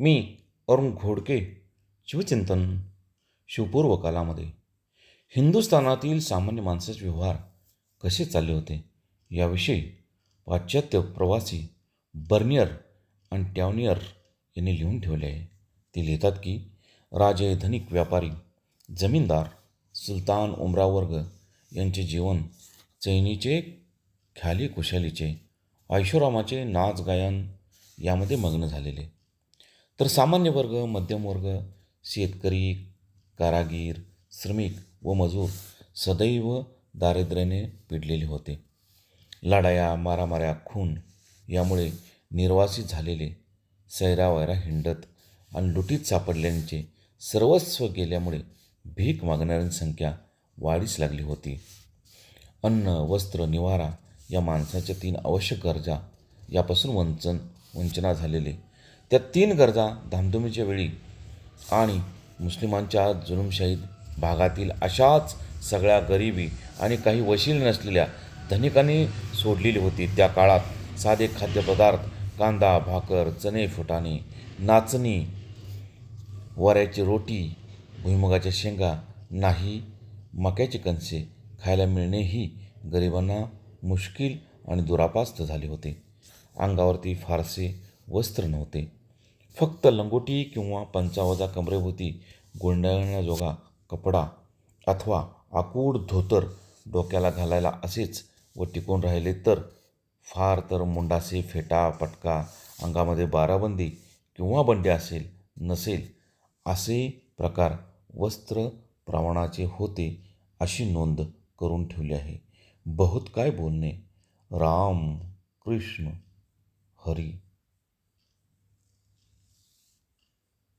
मी अरुण घोडके शिवचिंतन शिवपूर्व कालामध्ये. हिंदुस्थानातील सामान्य माणसाचे व्यवहार कसे चालले होते? याविषयी पाश्चात्य प्रवासी बर्नियर आणि टॅवनियर यांनी लिहून ठेवले आहे. ते लिहितात की राजे धनिक व्यापारी जमीनदार सुलतान उमरावर्ग यांचे जीवन चैनीचे ख्याली कुशालीचे ऐशोरामाचे नाच गायन यामध्ये मग्न झालेले. तर सामान्य वर्ग मध्यम वर्ग शेतकरी कारागीर श्रमिक व मजूर सदैव दारिद्र्याने पिडलेले होते. लढाया मारामाऱ्या खून यामुळे निर्वासित झालेले सैरावैरा हिंडत आणि लुटीत सापडल्यांचे सर्वस्व गेल्यामुळे भीक मागणाऱ्यांची संख्या वाढीस लागली होती. अन्न वस्त्र निवारा या माणसाच्या तीन आवश्यक गरजा यापासून वंचन वंचना झालेले त्या तीन गरजा धामधुमीच्या वेळी आणि मुस्लिमांच्या जुलुमशाहीद भागातील अशाच सगळ्या गरिबी आणि काही वशील नसलेल्या धनिकांनी सोडलेली होती. त्या काळात साधे खाद्यपदार्थ कांदा भाकर चणे फुटाणे नाचणी वऱ्याची रोटी भुईमुगाच्या शेंगा नाही मक्याचे कणसे खायला मिळणेही गरिबांना मुश्किल आणि दुरापास्त झाले होते. अंगावरती फारसे वस्त्र नव्हते. फक्त लंगोटी किंवा पंचावजा कमरेभोवती गुंडाळण्याजोगा कपडा अथवा आकूड धोतर डोक्याला घालायला असेच व टिकून राहिले तर फार तर मुंडासे फेटा पटका अंगामध्ये बाराबंदी किंवा बंडी असेल नसेल असे प्रकार वस्त्र प्रमाणाचे होते अशी नोंद करून ठेवली आहे. बहुत काय बोलणे? राम कृष्ण हरी.